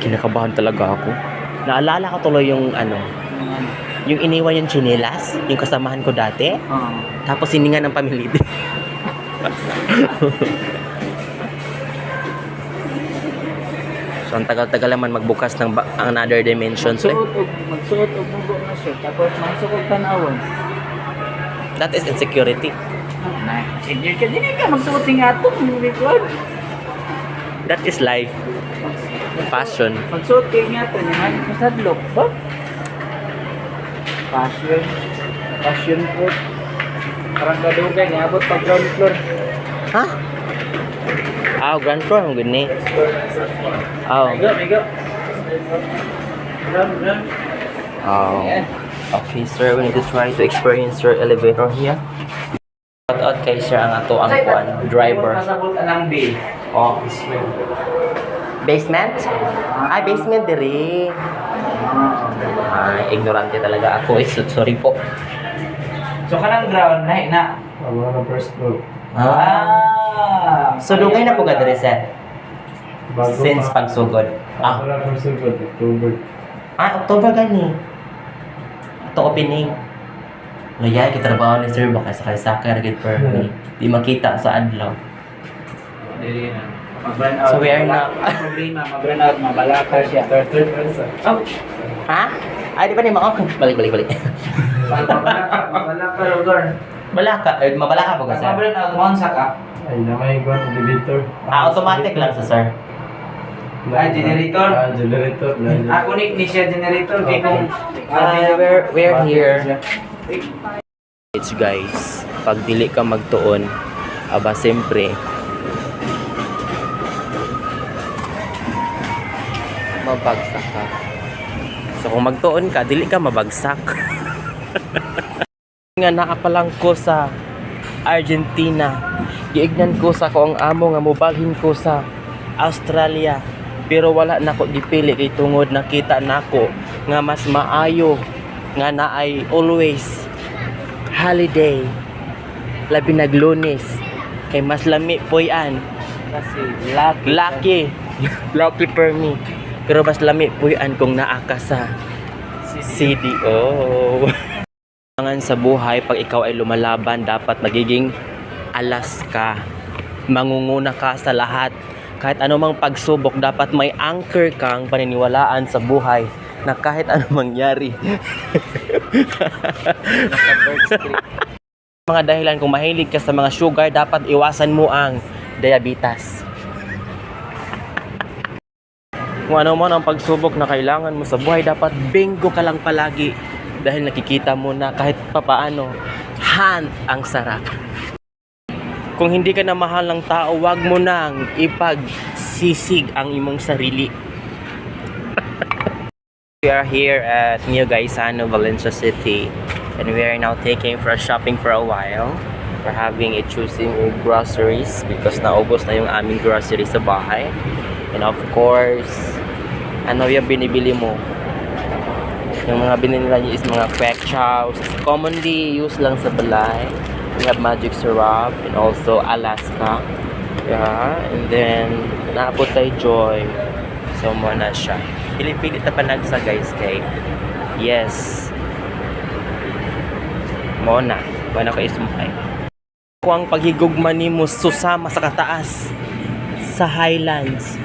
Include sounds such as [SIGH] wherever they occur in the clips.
Kinakabahan talaga ako. Naalala ko tuloy yung ano, yung iniwan yung chinelas, yung kasamahan ko dati. Oo. Tapos hininga ng pamilya. [LAUGHS] so ang tagal-tagal naman magbukas ng ba- another dimensions. Eh. Magsuot og magsuot og mugo na siya tapos magsuot tanawon. That is insecurity. Na, senior ka din ka magsuot ng ato record. That is life. Passion. Magsuot kay nga to ni masadlok ba? Passion. Passion fruit. Parang kadugay niabot pag ground floor. Ha? Ah, grand floor ang gani. Oh. Migo, migo. Ground, ground. Oh. Yeah. Okay, sir, we need to try to experience your elevator here. Shout out kay sir ang ato ang kuan, driver. Oh, basement? Ay, basement diri. Ay, ignorante talaga ako. Eh, so- sorry po. So kanang ground na na. Ang mga first floor. Ah. So, dugay na po ka diri, sir. Bago Since pa. pagsugod. Ah. Ah, Wala first floor, October. ah October gani. Ito opening. Ngaya, kitrabaho ni sir, baka sa sakay ragid per. Di makita sa adlaw. Dili na. Mag-burn out. So, we are Ang problema, mag-burn out, mabalaka siya. Third third person. Oh. Ha? Ay, di ba ni Mao? Balik, balik, balik. Mabalaka, mabalaka, lugar. Balaka, eh, mabalaka po ka, sir. Mag-burn out, monsa ka. Ay, namay ko ang elevator. Ah, automatic lang sa sir. Ah, generator? Ah, generator. Ah, unik ni siya generator. Kaya kung... Ah, we're, we're here. It's guys, pag dili ka magtuon, aba siyempre, mabagsak ka. So kung magtuon ka, dili ka mabagsak. [LAUGHS] nga naa pa lang ko sa Argentina. Giignan ko sa ko ang amo nga mobalhin ko sa Australia. Pero wala na ko gipili kay tungod nakita nako nga mas maayo nga naay always holiday labi naglunes kay mas lami po yan Kasi lucky. lucky lucky for me [LAUGHS] pero mas lami po yan kung naaka sa CDO [LAUGHS] Kailangan sa buhay pag ikaw ay lumalaban dapat magiging alas ka. Mangunguna ka sa lahat. Kahit anumang pagsubok dapat may anchor kang paniniwalaan sa buhay na kahit anong mangyari. [LAUGHS] Mga dahilan kung mahilig ka sa mga sugar dapat iwasan mo ang diabetes kung ano man ang pagsubok na kailangan mo sa buhay dapat bingo ka lang palagi dahil nakikita mo na kahit papaano hand ang sarap kung hindi ka na mahal ng tao, wag mo nang ipagsisig ang imong sarili. [LAUGHS] we are here at New Gaisano, Valencia City. And we are now taking for a shopping for a while. We're having a choosing groceries because naubos na yung aming groceries sa bahay. And of course, ano yung binibili mo? Yung mga binili niyo is mga quack chows. Commonly used lang sa balay. We have magic syrup and also Alaska. Yeah, and then naabot tayo joy. So mo na siya. Pili-pili ta panagsa guys kay. Yes. Mo na. Wala ka isumpay. Kung ang paghigugma nimo susama sa kataas sa Highlands.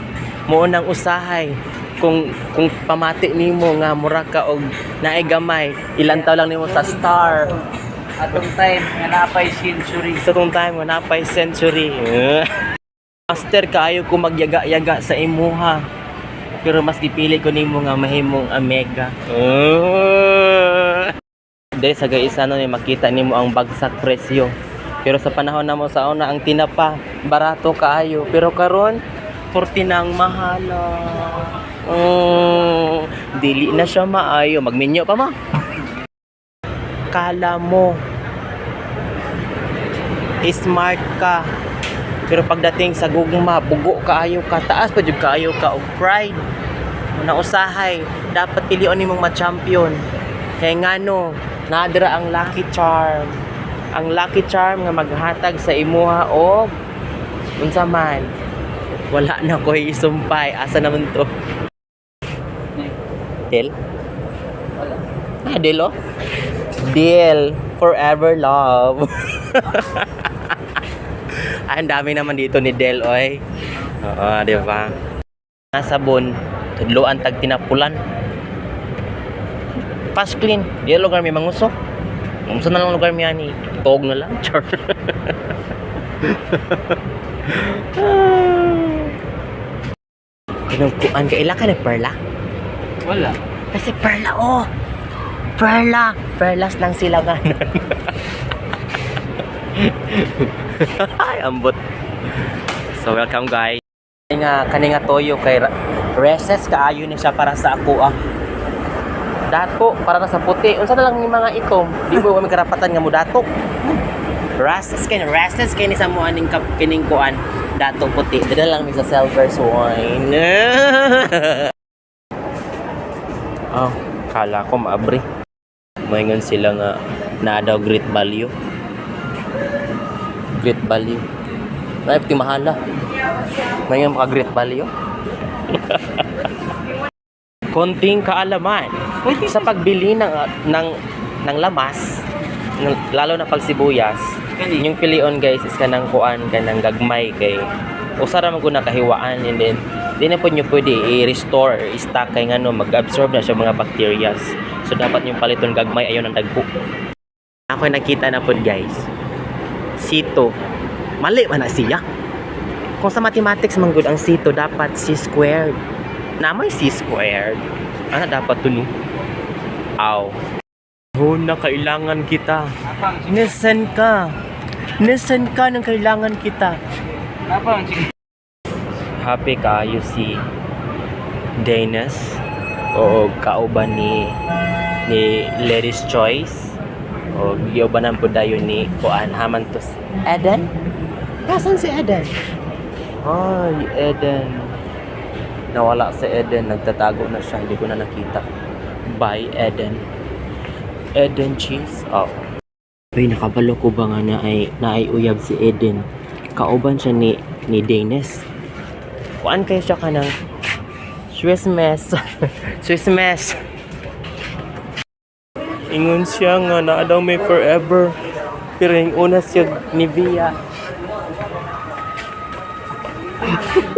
Mo nang usahay kung kung pamati nimo nga mura ka og naay gamay ilan taw lang nimo sa star? Atong time, nga napay century. sa tong time nga napay century. [LAUGHS] Master kaayo ko magyaga-yaga sa imuha. Pero mas gipili ko nimo nga mahimong omega. [LAUGHS] Dahil sa gaisa no ni makita nimo ang bagsak presyo. Pero sa panahon namo sa una ang tinapa barato kaayo. Pero karon 40 na ang mahala Oh, dili na siya maayo. Magminyo pa ma kala mo smart ka. Pero pagdating sa gugma bugo kaayo ka taas pa jud kaayo ka og pride. Na usahay dapat pilion nimong ma-champion. Kay ngano nadira ang lucky charm. Ang lucky charm nga maghatag sa imuha og unsa man wala na ko isumpay. Asa naman to Del? Ah, Del oh. Del. Forever love. Ay, [LAUGHS] ang dami naman dito ni Del, oy. Oo, di ba? Nasa bon, tudloan tag tinapulan. Fast clean. Di lugar may mangusok. Saan na lang lugar may ani, tuog na lang. Char. [LAUGHS] Kinugkuan ka, ilan ka na perla? Wala. Kasi perla, oh! Perla! Perlas lang sila nga. [LAUGHS] Ay, ambot. So, welcome guys. Nga, kani nga toyo kay Reses kaayo ni siya para sa ako ah. Dato, para na sa puti. Unsa na lang ni mga itom? Di mo may karapatan nga mo dato. Rastes kay Rastes kay ni sa mo aning kap kining kuan. Dato puti. Dala lang mi sa silver wine. [LAUGHS] oh, kala ko maabri. Moingon sila nga na daw great value. Great value. Ay, pati mahala. Moingon maka great value. [LAUGHS] Konting kaalaman sa pagbili ng ng ng lamas, lalo na pag sibuyas, yung pilion guys is kanang kuan kanang gagmay kay usara man ko nakahiwaan and then di na po nyo pwede i-restore or i-stock kay ngano mag-absorb na siya mga bacterias. So dapat yung paliton gagmay ayon ang dagko ako nakita na po guys. Sito. Mali man na siya. Kung sa mathematics man good ang sito dapat c squared na may c squared ano dapat tuno aw. Oh, na kailangan kita. Nisan ka. Nisan ka ng kailangan kita. Apa ang Happy kayo si Danish. O kauban ni ni Ladies Choice. O giyobanan po dayo ni Kuan Hamantos. Eden? Nasaan si Eden? Ay, Eden. Nawala si Eden. Nagtatago na siya. Hindi ko na nakita. Bye, Eden. Eden cheese? Oh. Ay, nakabalo ko ba nga na ay, na ay uyab si Eden. Kauban siya ni, ni Danes. Kuan kayo siya ka ng Swiss mess. [LAUGHS] Swiss mess. Ingon siya nga na daw may forever. Pero yung una siya ni Via. [LAUGHS]